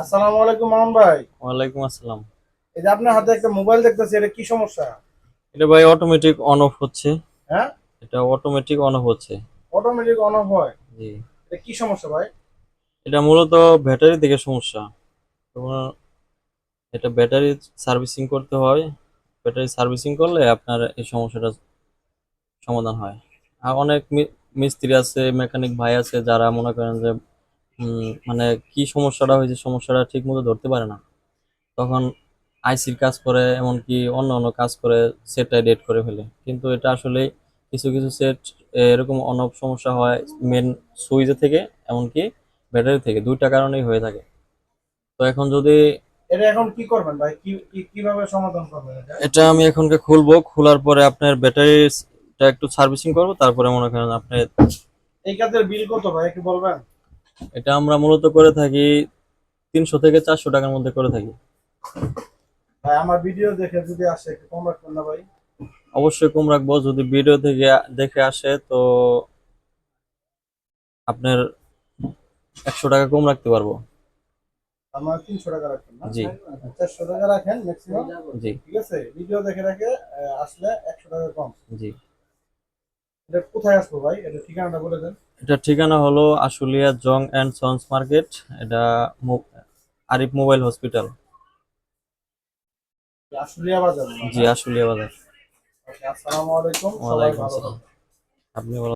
আসসালামু আলাইকুম মামুন ভাই। ওয়ালাইকুম আসসালাম। এই যে আপনার হাতে একটা মোবাইল দেখতেছি এটা কি সমস্যা? এটা ভাই অটোমেটিক অন অফ হচ্ছে। হ্যাঁ? এটা অটোমেটিক অন অফ হচ্ছে। অটোমেটিক অন অফ হয়? জি। এটা কি সমস্যা ভাই? এটা মূলত ব্যাটারি থেকে সমস্যা। তোমার এটা ব্যাটারি সার্ভিসিং করতে হয়। ব্যাটারি সার্ভিসিং করলে আপনার এই সমস্যাটা সমাধান হয়। আর অনেক মিস্ত্রি আছে মেকানিক ভাই আছে যারা মনে করেন যে মানে কি সমস্যাটা হয়েছে সমস্যাটা ঠিক মতো ধরতে পারে না। তখন আইসির কাজ করে এমনকি অন্য অন্য কাজ করে সেটটা ডেট করে ফেলে। কিন্তু এটা আসলে কিছু কিছু সেট এরকম অনেক সমস্যা হয় মেন সুইচে থেকে এমনকি ব্যাটারি থেকে। দুইটা কারণেই হয়ে থাকে। তো এখন যদি এটা এখন কি করবেন ভাই? কি- কীভাবে সমাধান করবেন এটা? এটা আমি এখনকে খুলবো। খোলার পরে আপনার ব্যাটারিটা একটু সার্ভিসিং করব। তারপরে মনে করেন আপনি এই কাজের বিল কত ভাই একটু বলবেন? এটা আমরা মূলত করে থাকি তিনশো থেকে চারশো টাকার মধ্যে করে থাকি। ভাই আমার ভিডিও দেখে যদি আসে একটু কম রাখবেন না ভাই? অবশ্যই কম রাখব। যদি ভিডিও থেকে দেখে আসে তো আপনার একশো টাকা কম রাখতে পারব। আমার তিনশো টাকা রাখবেন না? জি। চারশো টাকা রাখেন ম্যাক্সিমাম জি। ঠিক আছে? ভিডিও দেখে রাখে আসলে একশো টাকা কম। জি। এটা কোথায় আসব ভাই? এটা ঠিকানাটা বলে দেন। এটা ঠিকানা হলো আশুলিয়া জং অ্যান্ড সন্স মার্কেট। এটা আরিফ মোবাইল হসপিটাল। আশুলিয়া বাজার। জি আশুলিয়া বাজার। আসসালামু আলাইকুম। ওয়ালাইকুম আসসালাম। আপনি